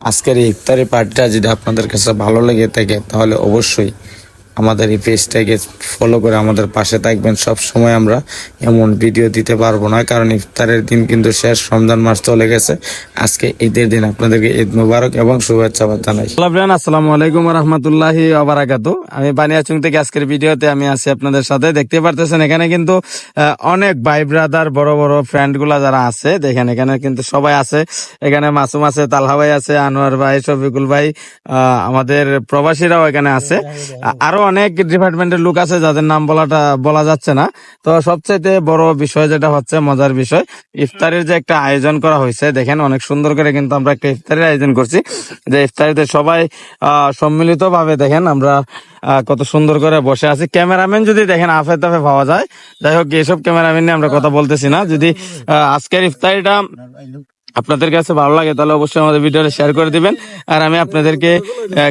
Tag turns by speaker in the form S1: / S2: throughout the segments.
S1: আজকের এই ইফতারি পার্টিটা যদি আপনাদের কাছে ভালো লেগে থাকে তাহলে অবশ্যই আমাদের এই পেজটাকে ফলো করে আমাদের পাশে থাকবেন। সব সময় আমরা এমন ভিডিও দিতে পারব না, কারণ ইফতারের দিন কিন্তু শেষ। রমজান মাস চলে গেছে। আজকে ঈদের দিন। আপনাদেরকে ঈদ মুবারক এবং শুভেচ্ছা
S2: হ্যালো আসসালামু আলাইকুম রহমতুল্লাহি আবারাকাতু আমি বানিয়াচুং থেকে আজকের ভিডিওতে আমি আছি আপনাদের সাথে। দেখতে পারতেছেন, এখানে কিন্তু অনেক ভাই ব্রাদার বড় বড় ফ্রেন্ডগুলা যারা আছে, দেখেন এখানে কিন্তু সবাই আছে। এখানে মাসুম আছে তালহা ভাই আছে, আনোয়ার ভাই, শফিকুল ভাই আমাদের প্রবাসীরাও এখানে আছে। আরও অনেক ডিপার্টমেন্টের লোক আছে যাদের নাম বলাটা, বলা যাচ্ছে না। তো সবচাইতে বড় বিষয় যেটা হচ্ছে, মজার বিষয়, ইফতারের যে একটা আয়োজন করা হয়েছে, দেখেন অনেক সুন্দর করে কিন্তু আমরা একটা ইফতারের আয়োজন করছি। যে ইফতারিতে সবাই সম্মিলিত ভাবে দেখেন আমরা কত সুন্দর করে বসে আছি। ক্যামেরাম্যান যদি দেখেন আফে তাফে পাওয়া যায়। যাই হোক, এসব ক্যামেরাম্যান নিয়ে আমরা কথা বলতেছি না। যদি আজকের ইফতারিটা আপনাদের কাছে ভালো লাগে, তাহলে অবশ্যই আমাদের ভিডিওটা শেয়ার করে দিবেন। আর আমি আপনাদেরকে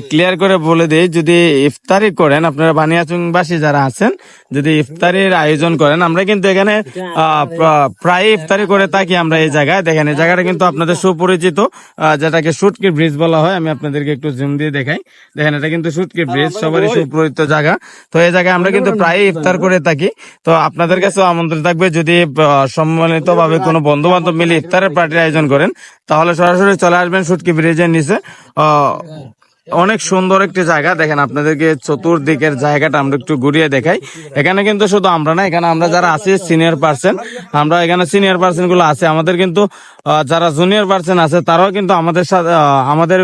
S2: ক্লিয়ার করে বলে দিই, যদি ইফতারি করেন, আপনারা বানিয়াচুংবাসী যারা আছেন, যদি ইফতারির আয়োজন করেন, আমরা কিন্তু এখানে প্রায় ইফতারি করে থাকি আমরা এই জায়গায়। দেখেন, এই জায়গাটা কিন্তু আপনাদের সুপরিচিত যেটাকে সুটকি ব্রিজ বলা হয়, আমি আপনাদেরকে একটু জুম দিয়ে দেখাই। দেখেন, এটা কিন্তু সুটকি ব্রিজ সবারই সুপরিচিত জায়গা। তো এই জায়গায় আমরা কিন্তু প্রায় ইফতার করে থাকি। তো আপনাদের কাছেও আমন্ত্রণ থাকবে, যদি সম্মানিত ভাবে কোনো বন্ধু বান্ধব মিলে ইফতারের পার্টির আয়োজন করেন তাহলে সরাসরি চলে আসবেন সুটকি ব্রিজের নিচে। অনেক সুন্দর একটি জায়গা। দেখেন আপনাদেরকে চতুর্দিকের জায়গাটা আমরা একটু ঘুরিয়ে দেখাই। এখানে কিন্তু শুধু আমরা না, এখানে আমরা যারা আছি সিনিয়র পার্সন আমরা এখানে সিনিয়র পার্সনগুলো আছে। আমাদের কিন্তু যারা জুনিয়র পার্সন আছে, তারাও কিন্তু আমাদের সাথে আমাদের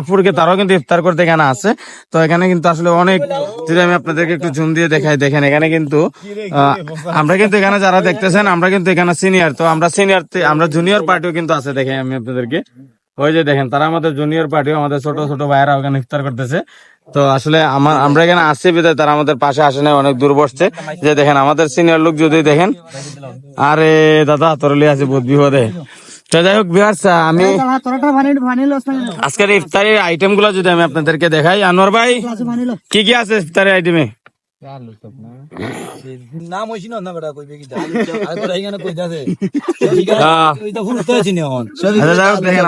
S2: আপুরকে তারাও কিন্তু ইফতার করতে এখানে আছে। তো এখানে কিন্তু আসলে অনেক, যদি আমি আপনাদেরকে একটু জুম দিয়ে দেখাই, দেখেন এখানে কিন্তু আমরা কিন্তু এখানে যারা দেখতেছেন, আমরা কিন্তু এখানে সিনিয়র তো আমরা সিনিয়র আমরা জুনিয়র পার্টিও কিন্তু আছে দেখে আমি আপনাদেরকে। ওই যে দেখেন, তারা আমাদের জুনিয়র পার্টিও আমাদের ছোট ছোট ভাইয়েরা ওখানে ইফতার করতেছে। তো আসলে আমার, আমরা এখানে আসছি বিদায়, তারা আমাদের পাশে আসে না অনেক দূর বসছে। যে দেখেন, আমাদের সিনিয়র লোক যদি দেখেন, আরে দাদা তরলি আছে বহুত বিপদে। তো যাই হোক বিহার্স আমি আজকের ইফতারের আইটেমগুলো যদি আমি আপনাদেরকে দেখাই। আনোয়ার ভাই, কি কি আছে ইফতারের আইটেমে
S3: নাম না বেটা কইবে কি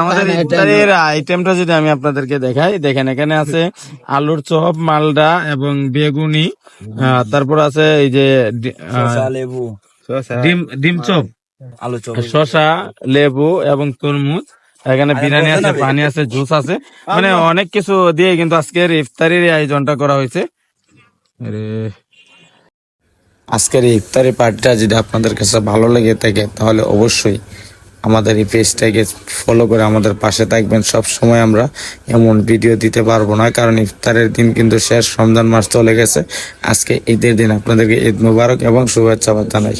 S2: আমাদের ইফতারের আইটেমটা যদি আমি আপনাদেরকে দেখাই দেখেন এখানে আছে আলুর চপ মালডা এবং বেগুনি আহ, তারপর আছে এই যে
S3: লেবু
S2: ডিম ডিম চপ
S3: আলু চপ
S2: শসা লেবু এবং তরমুজ এখানে বিরিয়ানি আছে পানি আছে জুস আছে মানে অনেক কিছু দিয়ে কিন্তু আজকের ইফতারির আয়োজনটা করা হয়েছে।
S1: আজকের এই ইফতারি পার্টিটা যদি আপনাদের কাছে ভালো লেগে থাকে, তাহলে অবশ্যই আমাদের এই পেজটাকে ফলো করে আমাদের পাশে থাকবেন। সব সময় আমরা এমন ভিডিও দিতে পারব না, কারণ ইফতারের দিন কিন্তু শেষ। রমজান মাস চলে গেছে। আজকে ঈদের দিন। আপনাদেরকে ঈদ মুবারক এবং শুভেচ্ছা জানাই।